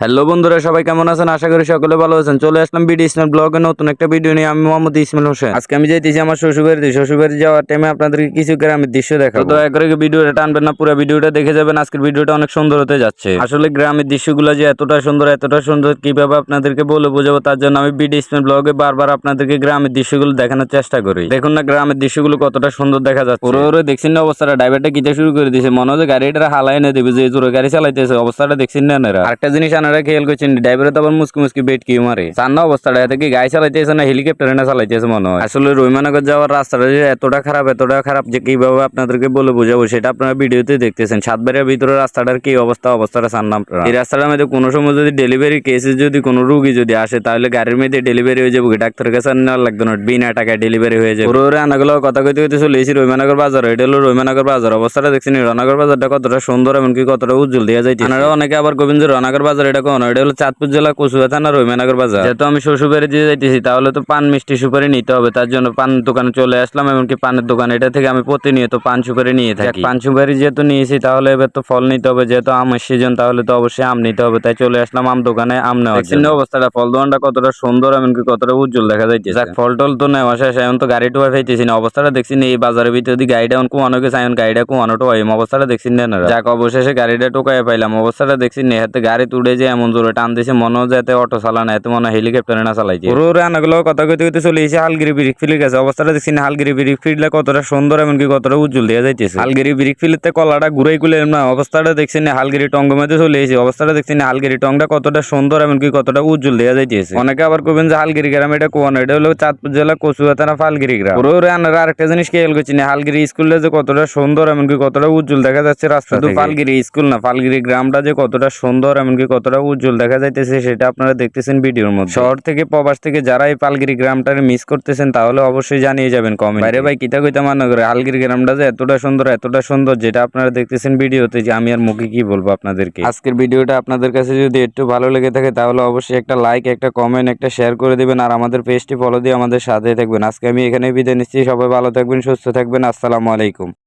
Hello বন্ধুরা সবাই কেমন আছেন? আশা করি সকলে ভালো আছেন। চলে আসলাম বিডি ইসমাইল ব্লগে নতুন একটা ভিডিও নিয়ে। আমি মোহাম্মদ ইসমাইল হোসেন। আজকে আমি যাইতেছি আমার শ্বশুরবাড়িতে। শ্বশুরবাড়ি যাওয়ার টাইমে আপনাদেরকে কিছু গ্রামের দৃশ্য দেখাবো। দয়া করে ভিডিওটা টানবেন না পুরো ভিডিওটা দেখে যাবেন। আজকের ভিডিওটা অনেক সুন্দর হতে যাচ্ছে। আসলে গ্রামের দৃশ্যগুলো যে এতটা সুন্দর এতটা সুন্দর কীভাবে আপনাদেরকে বলে বোঝাবো তার জন্য আমি বিডি ইসমাইল ব্লগে বারবার আপনাদেরকে গ্রামের দৃশ্যগুলো দেখানোর চেষ্টা করি। দেখুন না গ্রামের দৃশ্যগুলো কতটা সুন্দর দেখা যাচ্ছে। পুরো ওরে দেখছেন না অবস্থাটা? ড্রাইভারটা কিতে শুরু করে দিয়েছে? মনে হয় গাড়িটা হালাই এনে দেবে যে জোরে গাড়ি চালাইতেছে। অবস্থাটা দেখছেন না এনারা? আরেকটা জিনিস আনারা খেয়াল আপনাদেরকে বলে বোঝাবো, সেটা আপনারা ভিডিওতে দেখতেছেন। ভিতরে রাস্তাটার কি অবস্থা, অবস্থাটা আপনারা। এই রাস্তাটার মধ্যে কোনো সময় যদি ডেলিভারি কেসে যদি কোনো রুগী যদি আসে, তাহলে গাড়ির মধ্যে ডেলিভারি হয়ে যাবে ডাক্তারের কাছে নেওয়ার লাগবে না, বিনা টাকায় ডেলিভারি হয়ে যাবে। রান্নাগুলো কথা কইতে কইতে চলে এসেছি রহিমানগর বাজার। এটা হলো রহিমানগর বাজার। অবস্থাটা দেখছেন রনাগর বাজারটা কতটা সুন্দর, এমনকি কতটা উজ্জ্বল দেওয়া যায় আপনারা অনেকে আবার কবেন যে রনাগর বাজার এটা কোন? এটা হলো চাঁদপুর জেলা কচুয়া থানা রহিমানগর বাজার। যেহেতু আমি শ্বশুরবাড়ি দিয়ে যাইতেছি তাহলে তো পান মিষ্টি সুপারি নিতে হবে। তার জন্য পান দোকানে চলে আসলাম এমনকি পানের দোকান। এটা থেকে আমি প্রতিনিয়ত পান সুপারি নিয়ে থাকি। পান সুপারি যেহেতু নিয়েছি তাহলে এবার তো ফল নিতে হবে। যেহেতু আমের সিজন তাহলে তো অবশ্যই আম নিতে হবে। তাই চলে আসলাম আম দোকানে আম নেওয়া অবস্থাটা? ফল দোকানটা কতটা সুন্দর এমনকি কতটা উজ্জ্বল দেখা যাইতেছে। যাক ফল টল তো নেওয়া শেষ। এখন তো গাড়ি টোয়া পাইতেছি না। অবস্থাটা দেখছি এই বাজারের ভিতরে যদি গাড়িটা এখন কুয়ানো গেছে। এখন গাড়িটা কুয়ানো টোয়াই অবস্থাটা দেখছি না যাক অবশেষে গাড়িটা টোকায় পাইলাম। অবস্থাটা দেখছি না হাতে গাড়ি তুলে যে এমন জোরে টান দিছে মনে হয় যাতে অটো চালানো এত মনে হয় হেলিকপ্টারে না চালাইছে। পুরো রান্নাগুলো কথা কইতে কইতে চলে এসে হালগিরি ব্রিক ফিলে গেছে। অবস্থাটা দেখছি না হালগিরি ব্রিক ফিল্ডে কতটা সুন্দর এমনকি কতটা উজ্জ্বল দেওয়া যাইতেছে। হালগিরি ব্রিক ফিল্ডতে কলাটা ঘুরাই গুলে না অবস্থাটা দেখছি না হালগিরি টঙ্গ মধ্যে চলে এসেছে অবস্থাটা দেখছি না হালগিরি টংটা কতটা সুন্দর এমনকি কতটা উজ্জ্বল দেওয়া যাইতেছে। অনেকে আবার কবেন যে হালগিরি গ্রাম এটা কোন? এটা হলো চাঁদপুর জেলা কচুয়া থানা ফালগিরি গ্রাম। পুরো রান্নার আরেকটা জিনিস খেয়াল করছি না হালগিরি স্কুলটা যে কতটা সুন্দর এমনকি কতটা উজ্জ্বল দেখা যাচ্ছে রাস্তা ফালগিরি স্কুল না ফালগিরি গ্রামটা যে কতটা সুন্দর এমনকি কতটা উজ্জ্বল দেখা যাইতেছে সেটা আপনারা দেখতেছেন ভিডিওর মধ্যে। শহর থেকে প্রবাস থেকে যারা এই পালগিরি গ্রামটারে মিস করতেছেন তাহলে অবশ্যই জানিয়ে যাবেন কমেন্ট বাইরে ভাই কিতা কইতা মান্য করে হালগিরি গ্রামটা যে এতটা সুন্দর এতটা সুন্দর যেটা আপনারা দেখতেছেন ভিডিওতে যে আমি আর মুখে কি বলব আপনাদেরকে। আজকের ভিডিওটা আপনাদের কাছে যদি একটু ভালো লেগে থাকে তাহলে অবশ্যই একটা লাইক একটা কমেন্ট একটা শেয়ার করে দিবেন আর আমাদের পেজটি ফলো দিয়ে আমাদের সাথে থাকবেন। আজকে আমি এখানে বিদায় নিচ্ছি সবাই ভালো থাকবেন সুস্থ থাকবেন আসসালামু আলাইকুম।